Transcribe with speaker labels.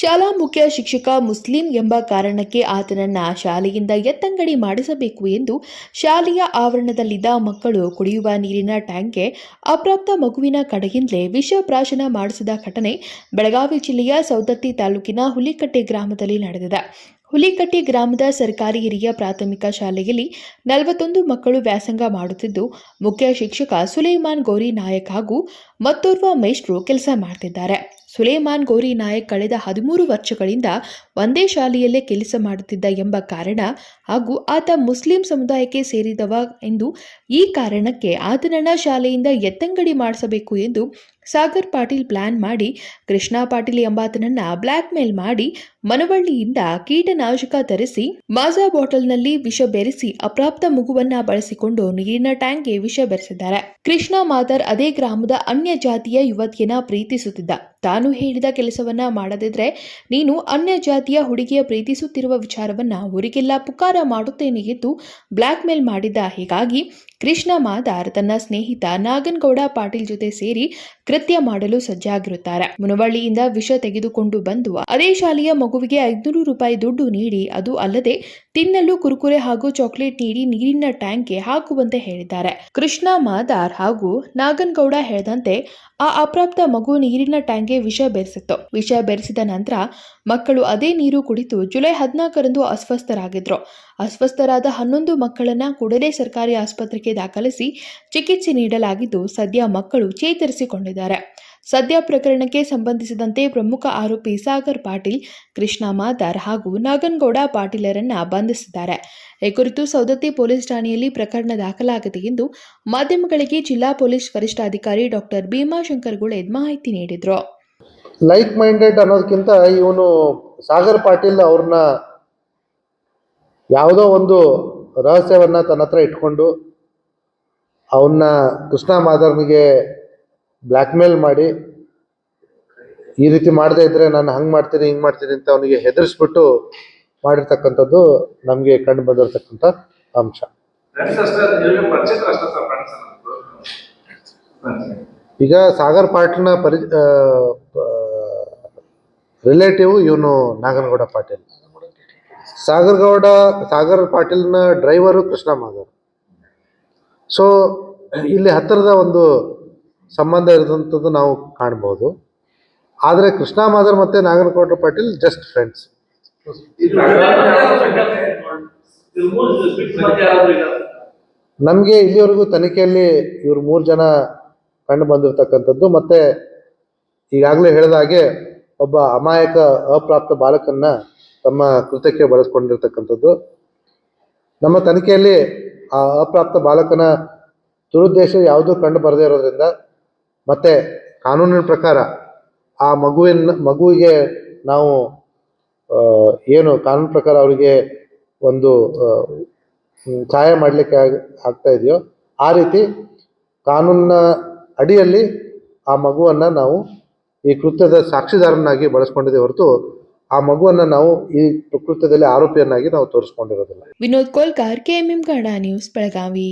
Speaker 1: ಶಾಲಾ ಮುಖ್ಯ ಶಿಕ್ಷಕ ಮುಸ್ಲಿಂ ಎಂಬ ಕಾರಣಕ್ಕೆ ಆತನನ್ನ ಶಾಲೆಯಿಂದ ಎತ್ತಂಗಡಿ ಮಾಡಿಸಬೇಕು ಎಂದು ಶಾಲೆಯ ಆವರಣದಲ್ಲಿದ್ದ ಮಕ್ಕಳು ಕುಡಿಯುವ ನೀರಿನ ಟ್ಯಾಂಕ್ಗೆ ಅಪ್ರಾಪ್ತ ಮಗುವಿನ ಕಡೆಯಿಂದಲೇ ವಿಷ ಪ್ರಾಶನ ಮಾಡಿಸಿದ ಘಟನೆ ಬೆಳಗಾವಿ ಜಿಲ್ಲೆಯ ಸೌದತ್ತಿ ತಾಲೂಕಿನ ಹುಲಿಕಟ್ಟೆ ಗ್ರಾಮದಲ್ಲಿ ನಡೆದಿದೆ. ಹುಲಿಕಟ್ಟಿ ಗ್ರಾಮದ ಸರ್ಕಾರಿ ಹಿರಿಯ ಪ್ರಾಥಮಿಕ ಶಾಲೆಯಲ್ಲಿ ನಲವತ್ತೊಂದು ಮಕ್ಕಳು ವ್ಯಾಸಂಗ ಮಾಡುತ್ತಿದ್ದು, ಮುಖ್ಯ ಶಿಕ್ಷಕ ಸುಲೇಮಾನ್ ಗೌರಿ ನಾಯಕ್ ಹಾಗೂ ಮತ್ತೋರ್ವ ಮೇಷ್ಟ್ರು ಕೆಲಸ ಮಾಡ್ತಿದ್ದಾರೆ. ಸುಲೇಮಾನ್ ಗೋರಿ ನಾಯಕ್ ಕಳೆದ ಹದಿಮೂರು ವರ್ಷಗಳಿಂದ ಒಂದೇ ಶಾಲೆಯಲ್ಲೇ ಕೆಲಸ ಮಾಡುತ್ತಿದ್ದ ಎಂಬ ಕಾರಣ ಹಾಗೂ ಆತ ಮುಸ್ಲಿಂ ಸಮುದಾಯಕ್ಕೆ ಸೇರಿದವ ಎಂದು ಈ ಕಾರಣಕ್ಕೆ ಆತನನ್ನ ಶಾಲೆಯಿಂದ ಎತ್ತಂಗಡಿ ಮಾಡಿಸಬೇಕು ಎಂದು ಸಾಗರ್ ಪಾಟೀಲ್ ಪ್ಲಾನ್ ಮಾಡಿ ಕೃಷ್ಣ ಪಾಟೀಲ್ ಎಂಬಾತನನ್ನ ಬ್ಲ್ಯಾಕ್ ಮೇಲ್ ಮಾಡಿ ಮನವಳ್ಳಿಯಿಂದ ಕೀಟನಾಶಕ ತರಿಸಿ ಮಾಜಾ ಬಾಟಲ್ನಲ್ಲಿ ವಿಷ ಬೆರೆಸಿ ಅಪ್ರಾಪ್ತ ಮಗುವನ್ನ ಬಳಸಿಕೊಂಡು ನೀರಿನ ಟ್ಯಾಂಕ್ಗೆ ವಿಷ ಬೆರೆಸಿದ್ದಾರೆ. ಕೃಷ್ಣ ಮಾದರ್ ಅದೇ ಗ್ರಾಮದ ಅನ್ಯ ಜಾತಿಯ ಯುವತಿಯನ್ನ ಪ್ರೀತಿಸುತ್ತಿದ್ದ. ತಾನು ಹೇಳಿದ ಕೆಲಸವನ್ನ ಮಾಡದಿದ್ರೆ ನೀನು ಅನ್ಯ ಜಾತಿಯ ಹುಡುಗಿಯ ಪ್ರೀತಿಸುತ್ತಿರುವ ವಿಚಾರವನ್ನ ಊರಿಗೆಲ್ಲ ಪುಕಾರ ಮಾಡುತ್ತೇನೆ ಎಂದು ಬ್ಲ್ಯಾಕ್ ಮೇಲ್ ಮಾಡಿದ್ದ. ಹೀಗಾಗಿ ಕೃಷ್ಣ ಮಾದಾರ್ ತನ್ನ ಸ್ನೇಹಿತ ನಾಗನಗೌಡ ಪಾಟೀಲ್ ಜೊತೆ ಸೇರಿ ಕೃತ್ಯ ಮಾಡಲು ಸಜ್ಜಾಗಿರುತ್ತಾರೆ. ಮುನವಳ್ಳಿಯಿಂದ ವಿಷ ತೆಗೆದುಕೊಂಡು ಬಂದು ಅದೇ ಶಾಲೆಯ ಮಗುವಿಗೆ ಐದುನೂರು ರೂಪಾಯಿ ದುಡ್ಡು ನೀಡಿ ಅದು ಅಲ್ಲದೆ ತಿನ್ನಲು ಕುರುಕುರೆ ಹಾಗೂ ಚಾಕ್ಲೇಟ್ ನೀಡಿ ನೀರಿನ ಟ್ಯಾಂಕ್ಗೆ ಹಾಕುವಂತೆ ಹೇಳಿದ್ದಾರೆ. ಕೃಷ್ಣ ಮಾದಾರ್ ಹಾಗೂ ನಾಗನಗೌಡ ಹೇಳದಂತೆ ಆ ಅಪ್ರಾಪ್ತ ಮಗು ನೀರಿನ ಟ್ಯಾಂಕ್ಗೆ ವಿಷ ಬೆರೆಸಿತ್ತು. ವಿಷ ಬೆರೆಸಿದ ನಂತರ ಮಕ್ಕಳು ಅದೇ ನೀರು ಕುಡಿತು ಜುಲೈ ಹದಿನಾಲ್ಕರಂದು ಅಸ್ವಸ್ಥರಾಗಿದ್ರು. ಅಸ್ವಸ್ಥರಾದ ಹನ್ನೊಂದು ಮಕ್ಕಳನ್ನ ಕೂಡಲೇ ಸರ್ಕಾರಿ ಆಸ್ಪತ್ರೆಗೆ ದಾಖಲಿಸಿ ಚಿಕಿತ್ಸೆ ನೀಡಲಾಗಿದ್ದು ಸದ್ಯ ಮಕ್ಕಳು ಚೇತರಿಸಿಕೊಂಡಿದ್ದಾರೆ. ಸದ್ಯ ಪ್ರಕರಣಕ್ಕೆ ಸಂಬಂಧಿಸಿದಂತೆ ಪ್ರಮುಖ ಆರೋಪಿ ಸಾಗರ್ ಪಾಟೀಲ್, ಕೃಷ್ಣ ಮಾದಾರ್ ಹಾಗೂ ನಾಗನಗೌಡ ಪಾಟೀಲರನ್ನ ಬಂಧಿಸಿದ್ದಾರೆ. ಈ ಕುರಿತು ಸೌದತ್ತಿ ಪೊಲೀಸ್ ಠಾಣೆಯಲ್ಲಿ ಪ್ರಕರಣ ದಾಖಲಾಗಿದೆ ಎಂದು ಮಾಧ್ಯಮಗಳಿಗೆ ಜಿಲ್ಲಾ ಪೊಲೀಸ್ ವರಿಷ್ಠಾಧಿಕಾರಿ ಡಾಕ್ಟರ್ ಭೀಮಾಶಂಕರ್ ಗುಳೇದ್ ಮಾಹಿತಿ ನೀಡಿದರು.
Speaker 2: ಲೈಕ್ ಮೈಂಡೆಡ್ ಅನ್ನೋದಕ್ಕಿಂತ ಇವನು ಸಾಗರ್ ಪಾಟೀಲ್ ಅವ್ರನ್ನ ಯಾವುದೋ ಒಂದು ರಹಸ್ಯವನ್ನ ತನ್ನ ಹತ್ರ ಇಟ್ಕೊಂಡು ಅವನ್ನ ಕೃಷ್ಣ ಮಾದರ್ನಿಗೆ ಬ್ಲ್ಯಾಕ್ಮೇಲ್ ಮಾಡಿ ಈ ರೀತಿ ಮಾಡದೇ ಇದ್ರೆ ನಾನು ಹಂಗೆ ಮಾಡ್ತೀನಿ ಹಿಂಗೆ ಮಾಡ್ತೀನಿ ಅಂತ ಅವನಿಗೆ ಹೆದರ್ಸ್ಬಿಟ್ಟು ಮಾಡಿರ್ತಕ್ಕಂಥದ್ದು ನಮಗೆ ಕಂಡು ಬಂದಿರತಕ್ಕಂಥ ಅಂಶ. ಈಗ ಸಾಗರ್ ಪಾಟೀಲ್ನ ಪರಿ ರಿಲೇಟಿವ್ ಇವನು ನಾಗನಗೌಡ ಪಾಟೀಲ್. ಸಾಗರ್ ಗೌಡ ಸಾಗರ್ ಪಾಟೀಲ್ನ ಡ್ರೈವರು ಕೃಷ್ಣ ಮಾಧವ್. ಸೊ ಇಲ್ಲಿ ಹತ್ತಿರದ ಒಂದು ಸಂಬಂಧ ಇರೋದಂಥದ್ದು ನಾವು ಕಾಣ್ಬೋದು. ಆದರೆ ಕೃಷ್ಣ ಮಾಧರ್ ಮತ್ತು ನಾಗರಕೋಟ ಪಾಟೀಲ್ ಜಸ್ಟ್ ಫ್ರೆಂಡ್ಸ್ ನಮಗೆ ಇಲ್ಲಿವರೆಗೂ ತನಿಖೆಯಲ್ಲಿ ಇವರು ಮೂರು ಜನ ಕಂಡು ಬಂದಿರತಕ್ಕಂಥದ್ದು. ಮತ್ತು ಈಗಾಗಲೇ ಹೇಳಿದ ಹಾಗೆ ಒಬ್ಬ ಅಮಾಯಕ ಅಪ್ರಾಪ್ತ ಬಾಲಕನ್ನ ತಮ್ಮ ಕೃತ್ಯಕ್ಕೆ ಬಳಸ್ಕೊಂಡಿರ್ತಕ್ಕಂಥದ್ದು. ನಮ್ಮ ತನಿಖೆಯಲ್ಲಿ ಆ ಅಪ್ರಾಪ್ತ ಬಾಲಕನ ದುರುದ್ದೇಶ ಯಾವುದೂ ಕಂಡು ಬರದೇ ಇರೋದ್ರಿಂದ ಮತ್ತೆ ಕಾನೂನಿನ ಪ್ರಕಾರ ಆ ಮಗುವಿನ, ಮಗುವಿಗೆ ನಾವು ಏನು ಕಾನೂನು ಪ್ರಕಾರ ಅವರಿಗೆ ಒಂದು ಸಹಾಯ ಮಾಡಲಿಕ್ಕೆ ಆಗ್ತಾ ಇದೆಯೋ ಆ ರೀತಿ ಕಾನೂನಿನ ಅಡಿಯಲ್ಲಿ ಆ ಮಗುವನ್ನು ನಾವು ಈ ಕೃತ್ಯದ ಸಾಕ್ಷಿದಾರನಾಗಿ ಬಳಸ್ಕೊಂಡಿದ್ದೇವೆ ಹೊರತು ಆ ಮಗುವನ್ನ ನಾವು ಈ ಪ್ರಕೃತದಲ್ಲಿ ಆರೋಪಿಯನ್ನಾಗಿ ನಾವು ತೋರಿಸ್ಕೊಂಡಿರೋದಿಲ್ಲ.
Speaker 1: Vinod Kolkar KMM Kannada news Belagavi.